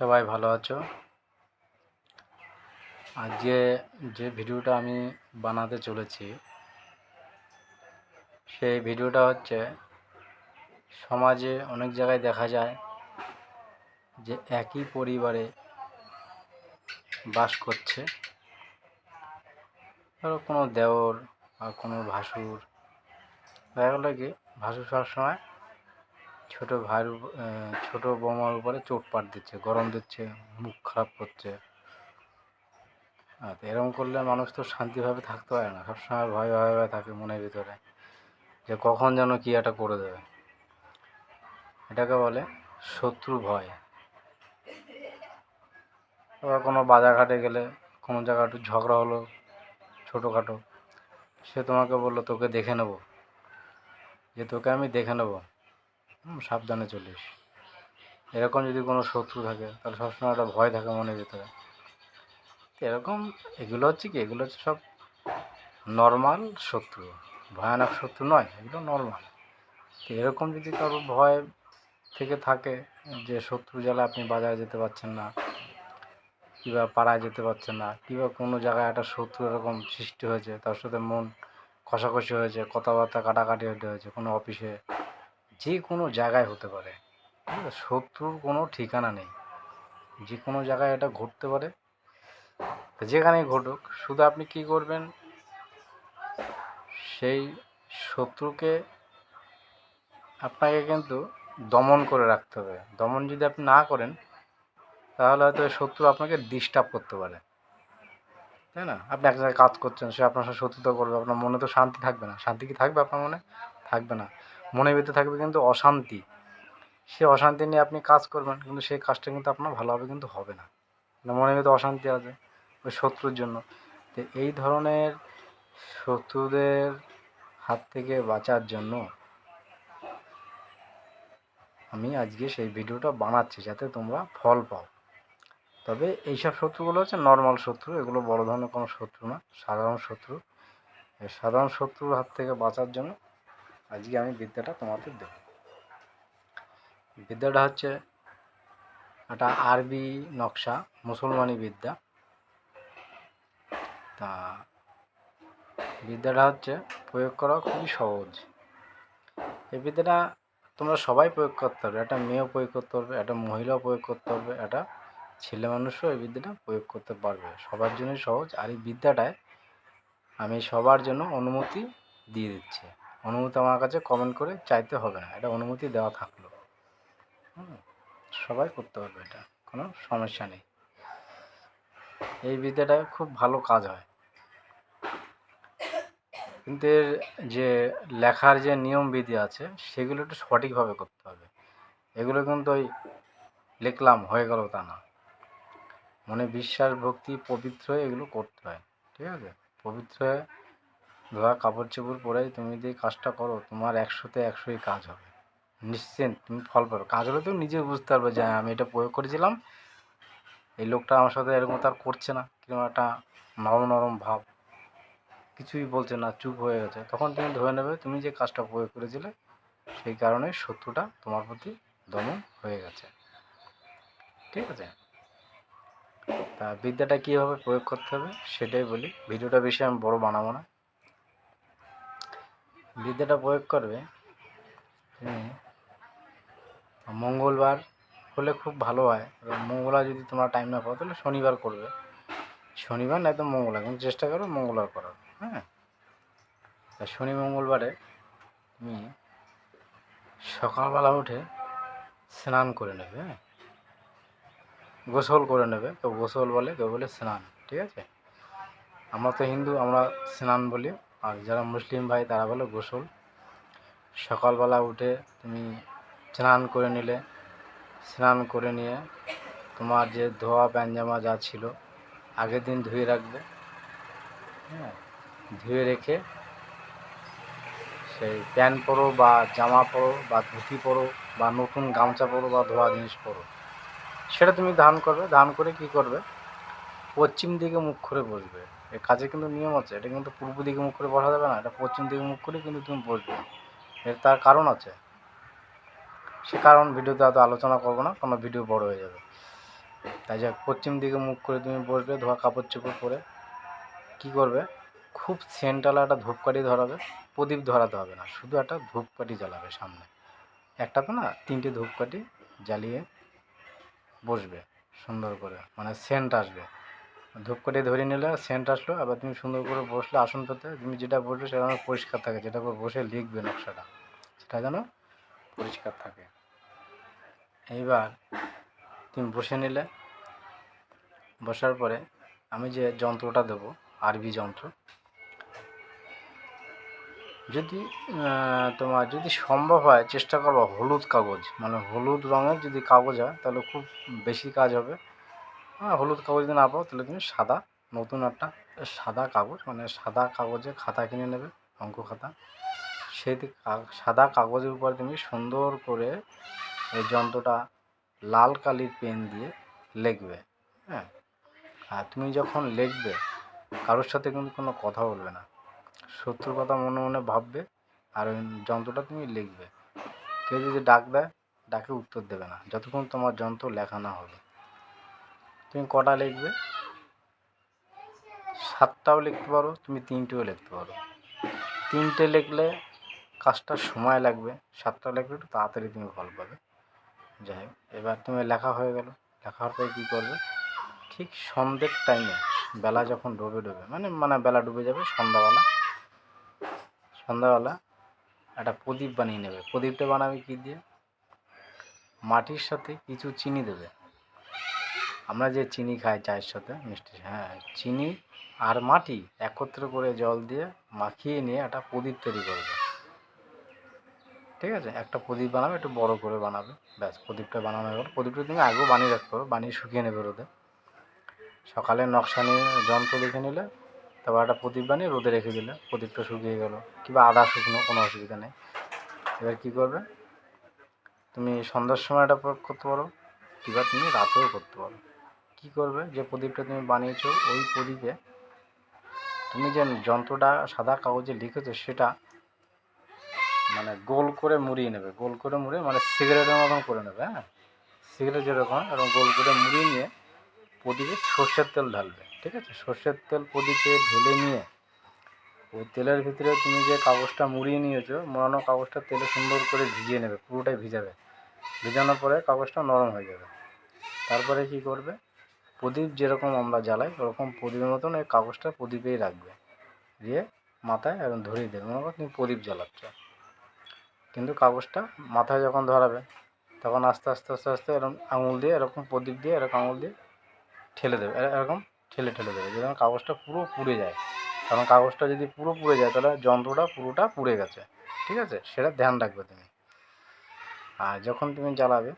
সবাই ভালো আছো? আজকে যে ভিডিওটা আমি বানাতে চলেছি, সেই ভিডিওটা হচ্ছে সমাজে অনেক জায়গায় দেখা যায় যে একই পরিবারে বাস করছে। ধরো কোনো দেওর আর কোনো ভাসুর। দেখা গেলো কি, ভাসুর সবসময় ছোটো ভাইয়ের ছোটো বৌমার উপরে চোট পাট দিচ্ছে, গরম দিচ্ছে, মুখ খারাপ করছে। আর এরকম করলে মানুষ তো শান্তিভাবে থাকতে পারে না, সবসময় ভয় ভয় ভয় থাকে মনের ভিতরে, যে কখন যেন কি একটা করে দেবে। এটাকে বলে শত্রু ভয়। এবার কোনো বাজারঘাটে গেলে, কোনো জায়গায় একটু ঝগড়া হলো, ছোটোখাটো, সে তোমাকে বলল, তোকে দেখে নেব। যে, তোকে আমি দেখে নেব। সাবধানে চলিস। এরকম যদি কোনো শত্রু থাকে, তাহলে সবসময় একটা ভয় থাকে মনের ভিতরে। এরকম এগুলো হচ্ছে কি, এগুলো হচ্ছে সব নর্মাল শত্রু। ভয়ানক শত্রু নয়, এগুলো নর্মাল তো এরকম যদি কারও ভয় থেকে থাকে যে শত্রু জ্বালা আপনি বাজারে যেতে পারছেন না, কিংবা পাড়ায় যেতে পারছেন না, কিংবা কোনো জায়গায় একটা শত্রু এরকম সৃষ্টি হয়েছে, তার সাথে মন কষাকষি হয়েছে, কথাবার্তা কাটাকাটি হতে হয়েছে কোনো অফিসে যে কোনো জায়গায় হতে পারে। শত্রুর কোনো ঠিকানা নেই। যে কোনো জায়গায় এটা ঘটতে পারে। তো যেখানেই ঘটুক, শুধু আপনি কি করবেন? সেই শত্রুকে আপনাকে কিন্তু দমন করে রাখতে হবে। দমন যদি আপনি না করেন, তাহলে হয়তো শত্রু আপনাকে ডিস্টার্ব করতে পারে। তাই না? আপনি এক জায়গায় কাজ করছেন, সে আপনার সাথে শত্রুতা করবে, আপনার মনে তো শান্তি থাকবে না। শান্তি কি থাকবে আপনার মনে? থাকবে না। মনের ভিতরে থাকবে কিন্তু অশান্তি। সে অশান্তি নিয়ে আপনি কাজ করবেন, কিন্তু সেই কাজটা কিন্তু আপনার ভালোভাবে কিন্তু হবে না। মানে মনের ভিতরে অশান্তি আছে ওই শত্রুর জন্য। তো এই ধরনের শত্রুদের হাত থেকে বাঁচার জন্য আমি আজকে সেই ভিডিওটা বানাচ্ছি, যাতে তোমরা ফল পাও। তবে এইসব শত্রুগুলো হচ্ছে নর্মাল শত্রু, এগুলো বড় ধরনের কোনো শত্রু না, সাধারণ শত্রু। সাধারণ শত্রুর হাত থেকে বাঁচার জন্য আজকে আমি বিদ্যাটা তোমাদের দেব। বিদ্যাটা হচ্ছে একটা আরবি নকশা, মুসলমানি বিদ্যা। তা বিদ্যাটা হচ্ছে প্রয়োগ করা খুবই সহজ। এই বিদ্যাটা তোমরা সবাই প্রয়োগ করতে পারবে, একটা মেয়েও প্রয়োগ করতে পারবে, একটা মহিলাও প্রয়োগ করতে পারবে, একটা ছেলে মানুষও এই বিদ্যাটা প্রয়োগ করতে পারবে। সবার জন্যই সহজ। আর এই বিদ্যাটায় আমি সবার জন্য অনুমতি দিয়ে দিচ্ছি। অনুমতি আমার কাছে কমেন্ট করে চাইতে হবে না। এটা অনুমতি দেওয়া থাকল। সবাই করতে পারবে এটা, কোনো সমস্যা নেই। এই বিদ্যাটায় খুব ভালো কাজ হয়। কিন্তু এর যে লেখার যে নিয়ম বিধি আছে, সেগুলো একটু সঠিকভাবে করতে হবে। এগুলো কিন্তু ওই লিখলাম, হয়ে গেল তা না। মনে বিশ্বাস, ভক্তি, পবিত্র এগুলো করতে হয়, ঠিক আছে? পবিত্র ধোয়া কাপড় চোপড় পরে তুমি যদি কাজটা করো তোমার একশোতে একশোই কাজ হবে। নিশ্চিন্ত তুমি ফল পাবে কাজ হলে তুমি নিজে বুঝতে পারবে যে হ্যাঁ, আমি এটা প্রয়োগ করেছিলাম। এই লোকটা আমার সাথে এরকম তার করছে না। কীরকম একটা নরম নরম ভাব। কিছুই বলছে না চুপ হয়ে গেছে। তখন তুমি ধরে নেবে তুমি যে কাজটা প্রয়োগ করেছিলে সেই কারণে শত্রুটা তোমার প্রতি দমন হয়ে গেছে। ঠিক আছে? তা বিদ্যাটা কীভাবে প্রয়োগ করতে হবে সেটাই বলি। ভিডিওটা বেশি আমি বড় বানাবো না। বিদ্যাটা প্রয়োগ করবে তুমি মঙ্গলবার হলে খুব ভালো হয়। এবার মঙ্গলবার যদি তোমরা টাইম না পাও, তাহলে শনিবার করবে। শনিবার না তো মঙ্গলবার। কিন্তু চেষ্টা করো মঙ্গলবার করার হ্যাঁ? তা শনি মঙ্গলবারে তুমি সকালবেলা উঠে স্নান করে নেবে হ্যাঁ? গোসল করে নেবে। কেউ গোসল বলে, কেউ বলে স্নান, ঠিক আছে? আমরা তো হিন্দু, আমরা স্নান বলি। আর যারা মুসলিম ভাই, তারা বলে গোসল। সকালবেলা উঠে তুমি স্নান করে নিলে। স্নান করে নিয়ে তোমার যে ধোয়া প্যাঞ্জামা যা ছিল, আগের দিন ধুয়ে রাখবে। হ্যাঁ ধুয়ে রেখে সেই প্যান্ট পরো বা জামা পরো বা ধুতি পরো বা নতুন গামছা পরো বা ধোয়া জিনিস পরো, সেটা তুমি ধান করবে। ধান করে কি করবে? পশ্চিম দিকে মুখ করে বসবে। এর কাজে কিন্তু নিয়ম আছে, এটা কিন্তু পূর্ব দিকে মুখ করে বসা যাবে না, এটা পশ্চিম দিকে মুখ করে কিন্তু তুমি বসবে। এর তার কারণ আছে। সে কারণ ভিডিওতে হয়তো আলোচনা করব না, কোনো ভিডিও বড় হয়ে যাবে। তাই যাক, পশ্চিম দিকে মুখ করে তুমি বসবে, ধোয়া কাপড় চোপড় পরে। কী করবে? খুব সেন্টালা একটা ধূপকাঠি ধরাবে, প্রদীপ ধরাতে হবে না, শুধু একটা ধূপকাঠি জ্বালাবে সামনে। একটা তো না তিনটে ধূপকাঠি জ্বালিয়ে বসবে, সুন্দর করে মানে সেন্ট আসবে। ধূপকাঠি ধরে নিলে সেন্ট আসলো, আবার তুমি সুন্দর করে বসলে আসন পেতে তুমি যেটা বসবে সেটা পরিষ্কার থাকে, যেটা করে বসে লিখবে নকশাটা, সেটা যেন পরিষ্কার থাকে। এইবার তুমি বসে নিলে, বসার পরে আমি যে যন্ত্রটা দেবো, আরবি যন্ত্র, যদি তোমার যদি সম্ভব হয়, চেষ্টা করব হলুদ কাগজ মানে হলুদ রঙের যদি কাগজ হয়, তাহলে খুব বেশি কাজ হবে। হ্যাঁ হলুদ কাগজ যদি না পাও তাহলে তুমি সাদা। নতুন একটা সাদা কাগজ মানে সাদা কাগজে খাতা কিনে নেবে, অঙ্ক খাতা। সেই সাদা কাগজের উপর তুমি সুন্দর করে এই যন্ত্রটা লাল কালির পেন দিয়ে লিখবে হ্যাঁ। আর তুমি যখন লিখবে, কারোর সাথে কিন্তু কোনো কথা বলবে না। শত্রুর কথা মনে মনে ভাববে, আর ওই যন্ত্রটা তুমি লিখবে। কেউ যদি ডাক দেয়, ডাকে উত্তর দেবে না, যতক্ষণ তোমার যন্ত্র লেখা না হবে। তুমি কটা লিখবে? সাতটাও লিখতে পারো, তুমি তিনটেও লিখতে পারো। তিনটে লিখলে কাজটা সময় লাগবে, সাতটা লিখলে একটু তাড়াতাড়ি তুমি ফল পাবে। যাই হোক, এবার তুমি লেখা হয়ে গেল। লেখা হওয়ার পরে কী করবে? ঠিক সন্ধ্যের টাইমে বেলা যখন ডুবে ডুবে মানে মানে বেলা ডুবে যাবে, সন্ধ্যাবেলা। সন্ধ্যাবেলা একটা প্রদীপ বানিয়ে নেবে। প্রদীপটা বানাবে কী দিয়ে? মাটির সাথে কিছু চিনি দেবে। আমরা যে চিনি খাই চায়ের সাথে, মিষ্টি হ্যাঁ চিনি আর মাটি একত্র করে জল দিয়ে মাখিয়ে নিয়ে একটা প্রদীপ তৈরি করবে। ঠিক আছে? একটা প্রদীপ বানাবে, একটু বড় করে বানাবে। ব্যাস, প্রদীপটা বানানো হয়ে গেল। প্রদীপটা তুমি আগেও বানিয়ে রাখতে পারো, বানিয়ে শুকিয়ে নেবে রোদে। সকালে নকশা নিয়ে যন্ত্র দেখে নিলে, তারপর একটা প্রদীপ বানিয়ে রোদে রেখে দিলে, প্রদীপটা শুকিয়ে গেলো। কিংবা আদা শুকনো, কোনো অসুবিধা নেই। এবার কী করবে? তুমি সন্ধ্যার সময় এটা করতে পারো, কিংবা তুমি রাতেও করতে পারো। কী করবে? যে প্রদীপটা তুমি বানিয়েছো, ওই প্রদীপে তুমি যে যন্ত্রটা সাদা কাগজে লিখেছো, সেটা মানে গোল করে মুড়িয়ে নেবে। গোল করে মুড়িয়ে মানে সিগারেটের মতন করে নেবে হ্যাঁ? সিগারেট যেরকম, এরকম গোল করে মুড়িয়ে নিয়ে প্রদীপে সর্ষের তেল ঢালবে, ঠিক আছে? সর্ষের তেল প্রদীপে ঢেলে নিয়ে ওই তেলের ভিতরে তুমি যে কাগজটা মুড়িয়ে নিয়েছো, মোড়ানো কাগজটা তেলে সুন্দর করে ভিজিয়ে নেবে, পুরোটাই ভিজাবে। ভিজানোর পরে কাগজটা নরম হয়ে যাবে। তারপরে কি করবে? প্রদীপ যেরকম আমরা জ্বালাই, ওরকম প্রদীপের মতন এই কাগজটা প্রদীপেই রাখবে। দিয়ে মাথায় এরকম ধরিয়ে দেবে। মনে করো তুমি প্রদীপ জ্বালাচ্ছ। কিন্তু কাগজটা মাথায় যখন ধরাবে, তখন আস্তে আস্তে আস্তে আস্তে এরকম আঙুল দিয়ে, এরকম প্রদীপ দিয়ে, এরকম আঙুল দিয়ে ঠেলে দেবে। এরকম ঠেলে ঠেলে দেবে। যেন কাগজটা পুরো পুড়ে যায়। কারণ কাগজটা যদি পুরো পুড়ে যায়, তাহলে যন্ত্রটা পুরোটা পুড়ে গেছে। ঠিক আছে? সেটা ধ্যান রাখবে তুমি। আর যখন তুমি জ্বালাবে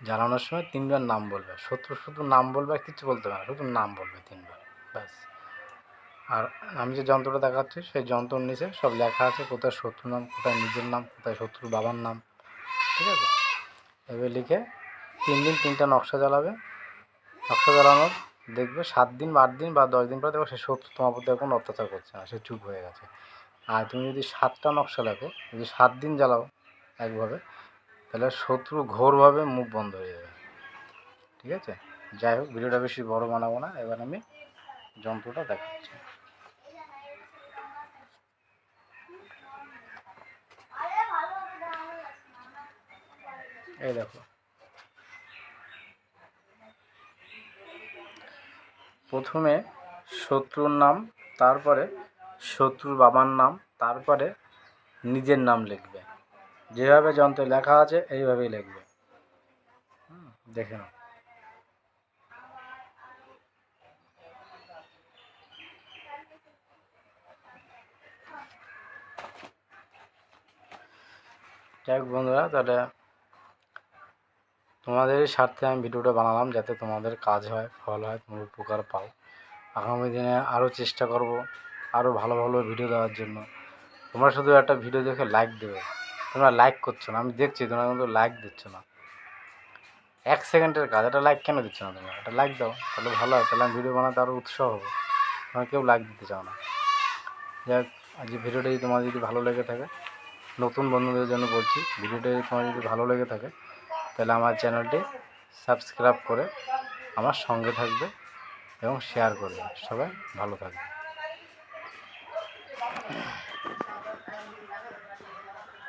জ্বালানোর সময় তিনবার নাম বলবে। শত্রু শুধু নাম বলবে আর কিছু বলতে না, শুধু নাম বলবে তিনবার, ব্যাস। আর আমি যে যন্ত্রটা দেখাচ্ছি, সেই যন্ত্রর নিচে সব লেখা আছে, কোথায় শত্রু নাম, কোথায় নিজের নাম, কোথায় শত্রুর বাবার নাম, ঠিক আছে? এবার লিখে তিন দিন তিনটা নকশা জ্বালাবে। নকশা জ্বালানোর দেখবে সাত দিন বা আট দিন বা দশ দিন পরে দেখো সে শত্রু তোমার প্রতি কোনো অত্যাচার করছে না, সে চুপ হয়ে গেছে। আর তুমি যদি সাতটা নকশা লেখো, যদি সাত দিন জ্বালাও একভাবে তাহলে শত্রু ঘোরভাবে মুখ বন্ধ হয়ে যাবে। ঠিক আছে? যাই হোক, ভিডিওটা বেশি বড় বানাবো না। এবার আমি যন্ত্রটা দেখাচ্ছি। এই দেখো। প্রথমে শত্রুর নাম, তারপরে শত্রুর বাবার নাম, তারপরে নিজের নাম লিখবে। যেভাবে যন্ত্রে লেখা আছে, এইভাবেই লিখবে। দেখে নাও। যাই হোক বন্ধুরা, তাহলে তোমাদের স্বার্থে আমি ভিডিওটা বানালাম, যাতে তোমাদের কাজ হয়, ফল হয়, তোমরা উপকার পাও। আগামী দিনে আরও চেষ্টা করব আরও ভালো ভালো ভিডিও দেওয়ার জন্য। তোমরা শুধু একটা ভিডিও দেখে লাইক দেবে। তোমরা লাইক করছ না, আমি দেখছি, তোমরা কিন্তু লাইক দিচ্ছ না। এক সেকেন্ডের কাজ একটা লাইক কেন দিচ্ছ না তোমরা? একটা লাইক দাও, তাহলে ভালো হয়, তাহলে আমি ভিডিও বানাতে আরও উৎসাহ হব। তোমরা কেউ লাইক দিতে চাও না। যাই হোক, আজ ভিডিওটা যদি তোমার যদি ভালো লেগে থাকে, নতুন বন্ধুদের জন্য বলছি ভিডিওটা যদি তোমার যদি ভালো লেগে থাকে, তাহলে আমার চ্যানেলটি সাবস্ক্রাইব করে আমার সঙ্গে থাকবে এবং শেয়ার করবে। সবাই ভালো থাকবে।